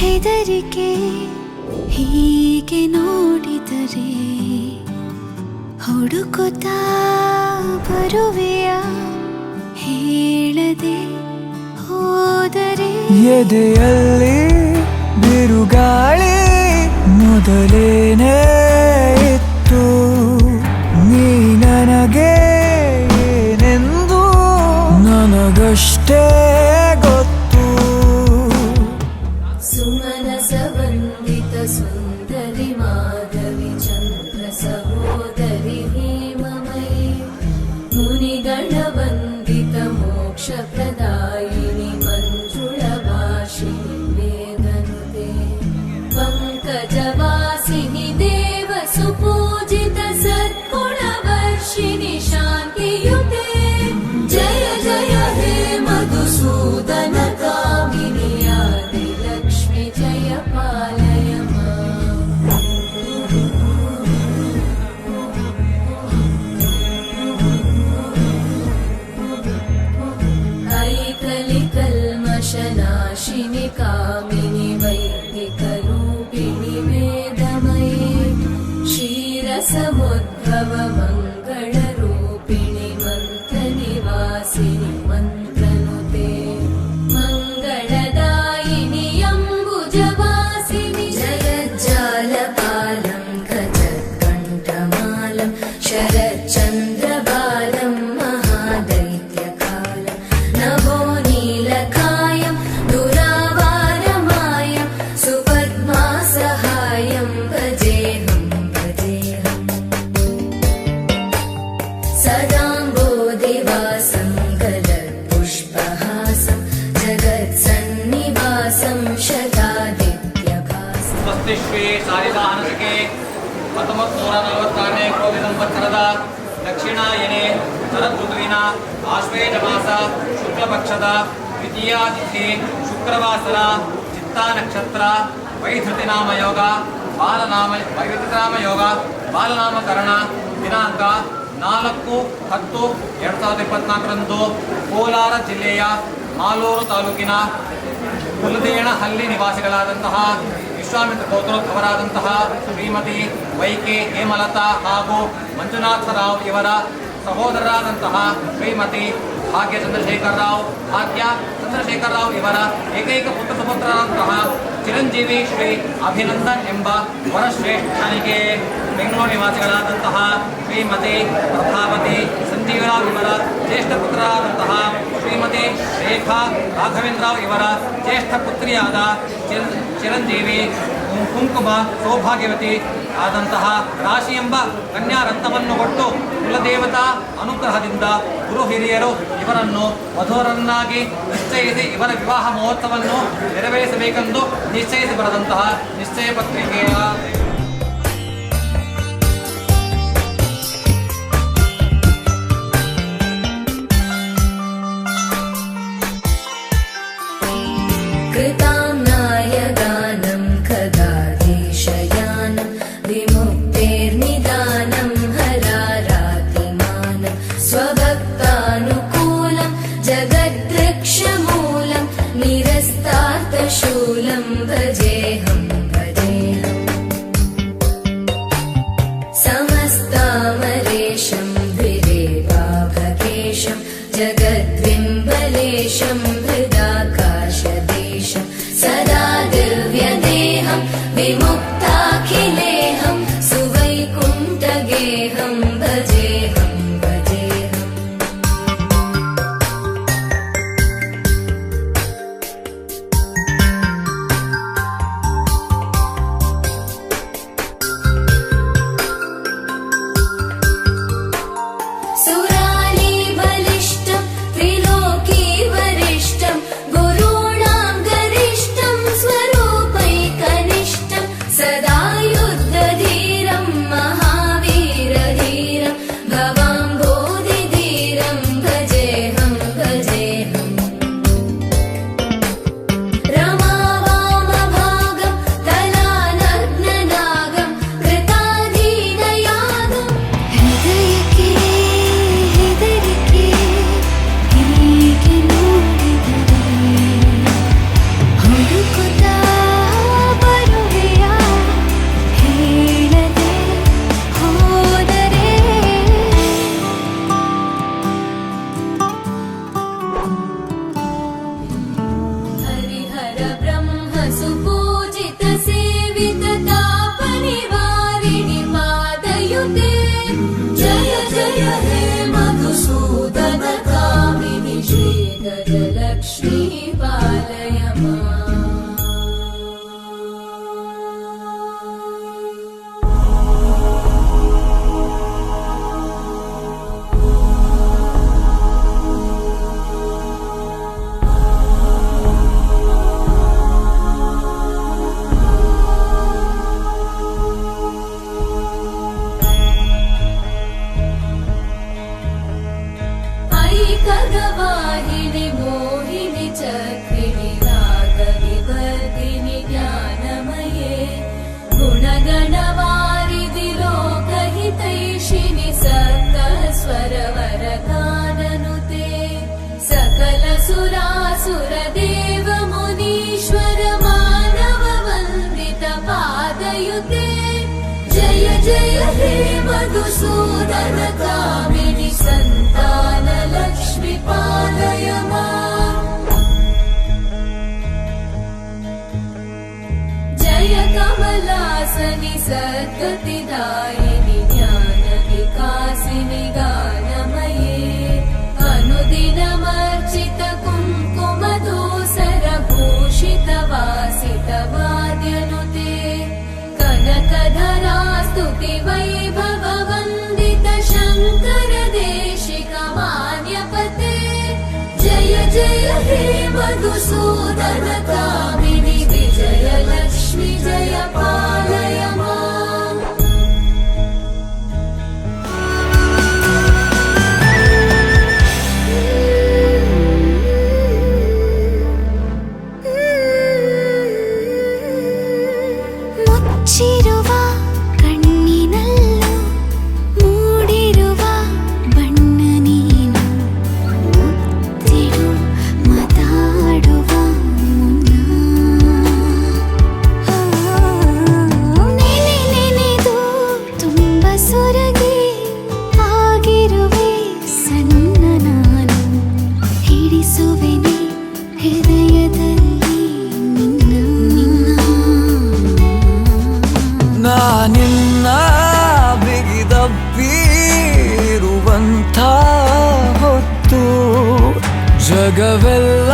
ಹೆದರಿಕೆ ಹೀಗೆ ನೋಡಿದರೆ ಹುಡುಕುತ್ತಾ ಬರುವೆಯ ಹೇಳದೆ ಹೋದರೆ? ಎದೆಯಲ್ಲಿ ಬಿರುಗಾಳಿ ಮೊದಲೇನೇ विचन्दप्रसहोदरि हि मम मुनिगणवन्दित मोक्षप्रदायिनि पङ्कजवासिनि देवसुपूजितसद्गुणवर्षिणि शान्ति ಸ್ವಸ್ತಿ ಶ್ರೀ ಶಾರದಾ ಹನಸಿಕೆ ಹತ್ತೊಂಬತ್ತು ನೂರ ನಲವತ್ತಾರನೇ ಕೋವಿ ಸಂವತ್ಸರದ ದಕ್ಷಿಣಾಯನೆ ಶರದೃತುವಿನ ಆಶ್ವೇಜ ಮಾಸ ಶುಕ್ಲ ಪಕ್ಷದ ದ್ವಿತೀಯ ತಿಥಿ ಶುಕ್ರವಾಸರ ಚಿತ್ತಾ ನಕ್ಷತ್ರ ವೈಧೃತಿನಾಮ ಯೋಗ ಬಾಲನಾಮ ವೈಧೃತಿನಾಮ ಯೋಗ ಬಾಲನಾಮಕರಣ ದಿನಾಂಕ ನಾಲ್ಕು ಹತ್ತು ಎರಡು ಸಾವಿರದ ಇಪ್ಪತ್ನಾಲ್ಕರಂದು ಕೋಲಾರ ಜಿಲ್ಲೆಯ ಮಾಲೂರು ತಾಲೂಕಿನ ಹುಲದೇಣಹಳ್ಳಿ ನಿವಾಸಿಗಳಾದಂತಹ ವಿಶ್ವಾಮಿತ್ರ ಗೋತ್ರೋದ್ಭವರಾದಂತಹ ಶ್ರೀಮತಿ ವೈಕೆ ಹೇಮಲತಾ ಹಾಗೂ ಮಂಜುನಾಥರಾವ್ ಇವರ ಸಹೋದರರಾದಂತಹ ಶ್ರೀಮತಿ ಭಾಗ್ಯ ಚಂದ್ರಶೇಖರ್ ರಾವ್, ಭಾಗ್ಯ ಚಂದ್ರಶೇಖರ್ ರಾವ್ ಇವರ ಏಕೈಕ ಪುತ್ರ ಸುಪುತ್ರರಾದಂತಹ ಚಿರಂಜೀವಿ ಶ್ರೀ ಅಭಿನಂದನ್ ಎಂಬ ವರಶ್ರೇಷ್ಠನಿಗೆ ಬೆಂಗಳೂರು ನಿವಾಸಿಗಳಾದಂತಹ ಶ್ರೀಮತಿ ಪ್ರಭಾವತಿ ಸಂಜೀವರಾವ್ ಇವರ ಜ್ಯೇಷ್ಠ ಪುತ್ರರಾದಂತಹ ಶ್ರೀಮತಿ ರೇಖಾ ರಾಘವೇಂದ್ರರಾವ್ ಇವರ ಜ್ಯೇಷ್ಠ ಪುತ್ರಿಯಾದ ಚಿರ- ಚಿರಂಜೀವಿ ಕುಂಕುಮ ಸೌಭಾಗ್ಯವತಿ ಆದಂತಹ ರಾಶಿ ಎಂಬ ಕನ್ಯಾ ಕೊಟ್ಟು ಕುಲದೇವತಾ ಅನುಗ್ರಹದಿಂದ ಗುರು ಹಿರಿಯರು ಇವರನ್ನು ಮಧುರನ್ನಾಗಿ ನಿಶ್ಚಯಿಸಿ ಇವರ ವಿವಾಹ ಮಹೋತ್ಸವವನ್ನು ನೆರವೇರಿಸಬೇಕೆಂದು ನಿಶ್ಚಯಿಸಿ ಬರೆದಂತಹ ನಿಶ್ಚಯ ಪತ್ರಿಕೆಯ 的结。Intellectual भिरिसन्तानलक्ष्मिपालय जय कमलासनि सद्गतिदायि Anatol. ನಿನ್ನ ಬಿಗಿದಬ್ಬಿರುವಂಥ ಹೊತ್ತು ಜಗವೆಲ್ಲ